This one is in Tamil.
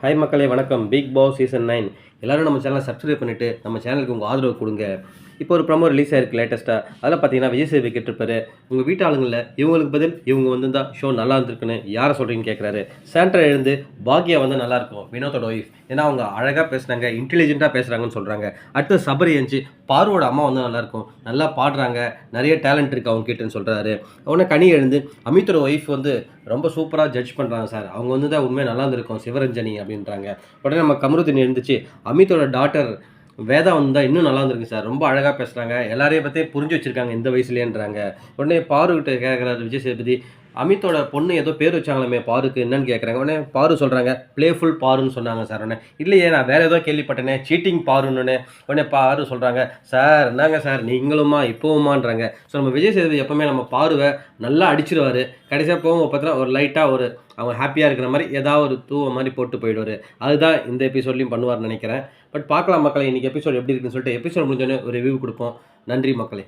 ஹாய் மக்களே வணக்கம். பிக் பாஸ் சீசன் நைன் எல்லோரும் நம்ம சேனலை சப்ஸ்கிரைப் பண்ணிவிட்டு நம்ம சேனலுக்கு உங்கள் ஆதரவு கொடுங்க. இப்போ ஒரு ப்ரமோ ரிலீஸ் ஆயிருக்கு லேட்டஸ்ட்டாக அதில் பார்த்தீங்கன்னா விஜய் சேவை கேட்டிருப்பாரு. உங்கள் வீட்டு ஆளுங்களில் இவங்களுக்கு பதில் இவங்க வந்திருந்தா ஷோ நல்லா இருந்திருக்குன்னு யாரை சொல்கிறீங்கன்னு கேட்குறாரு சாண்ட்ரா எழுந்து பாக்யா வந்து நல்லாயிருக்கும் வினோதோட ஒய்ஃப் ஏன்னா அவங்க அழகாக பேசுனாங்க இன்டெலிஜென்ட்டாக பேசுகிறாங்கன்னு சொல்கிறாங்க அடுத்து சபரி எழுந்துச்சு பார்வோட அம்மா வந்து நல்லாயிருக்கும் நல்லா பாடுறாங்க நிறைய டேலண்ட் இருக்குது அவங்க கிட்டேன்னு சொல்கிறாரு உடனே கனி எழுந்து அமித்தோட ஒய்ஃப் வந்து ரொம்ப சூப்பராக ஜட்ஜ் பண்ணுறாங்க சார் அவங்க வந்து தான் உண்மையாக நல்லா இருந்திருக்கும் சிவரஞ்சனி அப்படின்றாங்க. உடனே நம்ம கமருதீன் எழுந்துச்சு அமித்தோட டாட்டர் வேதா வந்தா இன்னும் நல்லா இருந்திருக்கு சார். ரொம்ப அழகாக பேசுகிறாங்க எல்லாரையும் பற்றியே புரிஞ்சு வச்சுருக்காங்க இந்த வயசுலேன்றாங்க உடனே பாருக்கிட்ட கேட்குறாரு விஜய் சேதுபதி. அமித்தோட பொண்ணு ஏதோ பேர் வச்சாங்களாமே பாருக்கு என்னன்னு கேட்குறாங்க உடனே பாரு சொல்கிறாங்க ப்ளேஃபுல் பாருன்னு சொன்னாங்க சார் உடனே. இல்லையே நான் வேறு ஏதோ கேள்விப்பட்டேனே. சீட்டிங் பாருன்னு உடனே பாரு சொல்கிறாங்க சார் என்னங்க சார் நீங்களுமா இப்போவுமான்றாங்க. ஸோ நம்ம விஜய் சேதுபதி எப்போவுமே நம்ம பாருவை நல்லா அடிச்சிருவார். கடைசியாக போகும் பார்த்தீங்கன்னா ஒரு லைட்டாக ஒரு அவங்க ஹாப்பியாக இருக்கிற மாதிரி ஏதாவது ஒரு தூவ மாதிரி போட்டு போயிடுவார். அதுதான் இந்த எபிசோட்லையும் பண்ணுவார்னு நினைக்கிறேன். பட் பார்க்கலாம் மக்களை இன்றைக்கி எபிசோட் எப்படி இருக்குன்னு சொல்லிட்டு எபிசோட் முடிஞ்சோடனே ஒரு ரிவ்யூ கொடுப்போம். நன்றி மக்களே.